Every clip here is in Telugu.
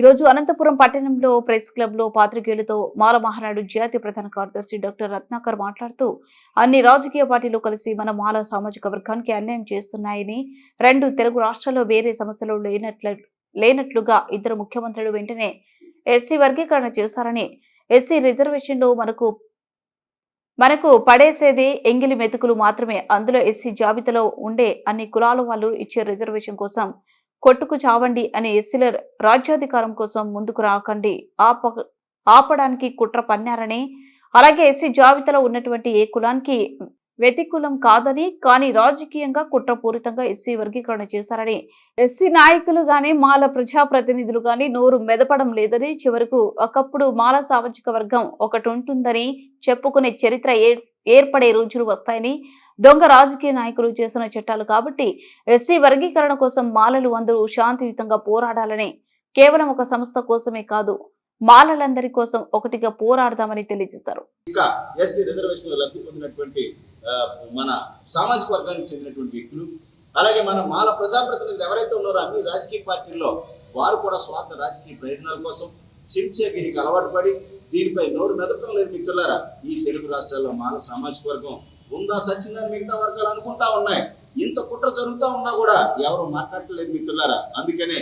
రోజు అనంతపురం పట్టణంలో ప్రెస్ క్లబ్లో పాత్రికేయులతో మాల మహానాడు జాతీయ ప్రధాన కార్యదర్శి డాక్టర్ రత్నాకర్ మాట్లాడుతూ అన్ని రాజకీయ పార్టీలు కలిసి మన మాల సామాజిక వర్గానికి అన్యాయం చేస్తున్నాయని రెండు తెలుగు రాష్ట్రాల్లో వేరే సమస్యలు లేనట్లు లేనట్లుగా ఇద్దరు ముఖ్యమంత్రులు వెంటనే ఎస్సీ వర్గీకరణ చేశారని ఎస్సీ రిజర్వేషన్లో మనకు మనకు పడేసేది ఎంగిలి మెతుకులు మాత్రమే అందులో ఎస్సీ జాబితాలో ఉండే అన్ని కులాల వాళ్ళు ఇచ్చే రిజర్వేషన్ కోసం కొట్టుకు చావండి అనే ఎస్సీల రాజ్యాధికారం కోసం ముందుకు రాకండి. ఆప ఆపడానికి కుట్ర పన్నారని అలాగే ఎస్సీ జాబితాలో ఉన్నటువంటి ఏ కులానికి వ్యతికులం కాదని కానీ రాజకీయంగా కుట్రపూరితంగా ఎస్సీ వర్గీకరణ చేశారని ఎస్సీ నాయకులు గాని మాల ప్రజాప్రతినిధులు గాని నోరు మెదపడం లేదని చివరకు ఒకప్పుడు మాల సామాజిక వర్గం ఒకటి ఉంటుందని చెప్పుకునే చరిత్ర ఏ- ఏర్పడే రోజులు వస్తాయని దొంగ రాజకీయ నాయకులు చేసిన చట్టాలు కాబట్టి ఎస్సీ వర్గీకరణ కోసం మాలలు అందరూ శాంతియుతంగా పోరాడాలని కేవలం ఒక సంస్థ కోసమే కాదు మాలలందరి కోసం ఒకటిగా పోరాడదామని తెలియజేశారు. ఇంకా ఎస్సీ రిజర్వేషన్ లబ్ధి పొందినటువంటి మన సామాజిక వర్గానికి చెందినటువంటి వ్యక్తులు అలాగే మన మాల ప్రజాప్రతినిధులు ఎవరైతే ఉన్నారో అన్ని రాజకీయ పార్టీల్లో వారు కూడా స్వార్థ రాజకీయ ప్రయోజనాల కోసం చించేగిరికి అలవాటు పడి దీనిపై నోరు మెదపడం లేదు మిత్రులారా. ఈ తెలుగు రాష్ట్రాల్లో మాల సామాజిక వర్గం ఉందా సచ్చిందని మిగతా వర్గాలు అనుకుంటా ఉన్నాయి. ఇంత కుట్ర జరుగుతూ ఉన్నా కూడా ఎవరు మాట్లాడట్లేదు మిత్రులారా. అందుకనే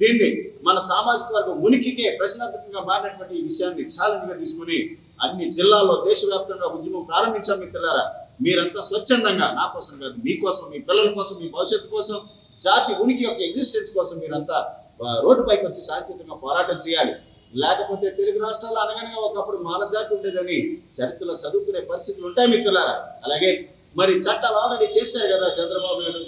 దీన్ని మన సామాజిక వర్గం ఉనికికే ప్రశ్నార్థకంగా మారినటువంటి ఈ విషయాన్ని ఛాలెంజ్గా తీసుకుని అన్ని జిల్లాల్లో దేశవ్యాప్తంగా ఉద్యమం ప్రారంభించాం మిత్రులారా. మీరంతా స్వచ్ఛందంగా నా కోసం కాదు మీకోసం మీ పిల్లల కోసం మీ భవిష్యత్తు కోసం జాతి ఉనికి యొక్క ఎగ్జిస్టెన్స్ కోసం మీరంతా ఆ, రోడ్డుపైకి వచ్చి శాంతియుతంగా పోరాటం చేయాలి. లేకపోతే తెలుగు రాష్ట్రాల్లో అనగనగా ఒకప్పుడు మాలజాతి ఉండేదని చరిత్రలో చదువుకునే పరిస్థితులు ఉంటాయి మిత్రులారా. అలాగే మరి చట్టాలు ఆల్రెడీ చేశారు కదా చంద్రబాబు నాయుడు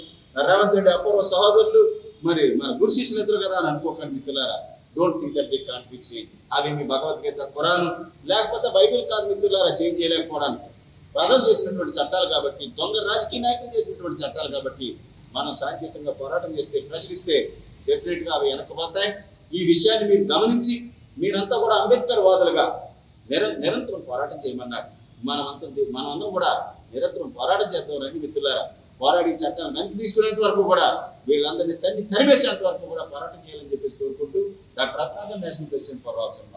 రేవంత్ రెడ్డి అపూర్వ సహోదరులు మరి మన గురు శిష్యులు కదా అని అనుకోకండి మిత్రులారా. Don't think that the can't fix అవి మీ భగవద్గీత ఖురాను లేకపోతే బైబిల్ కాదు మిత్రులారా చేంజ్ చేయలేకపోవడానికి. ప్రజలు చేసినటువంటి చట్టాలు కాబట్టి దొంగ రాజకీయ నాయకులు చేసినటువంటి చట్టాలు కాబట్టి మనం సాంకేతికంగా పోరాటం చేస్తే ప్రశ్నిస్తే డెఫినెట్గా అవి వెనకపోతాయి ఈ విషయాన్ని మీరు గమనించి మీరంతా కూడా అంబేద్కర్ వాదులుగా నిర నిరంతరం పోరాటం చేయమన్నారు. మనమంతా మనమందరం కూడా నిరంతరం పోరాటం చేద్దాం రండి మిత్రులారా. పోరాడి చట్టాన్ని వెనక్కి తీసుకునేంత వరకు కూడా వీళ్ళందరినీ తన్ని తరివేసేంత వరకు కూడా పోరాటం చేయాలని చెప్పేసి కోరుకుంటూ doctor Ratnakar national president for Olson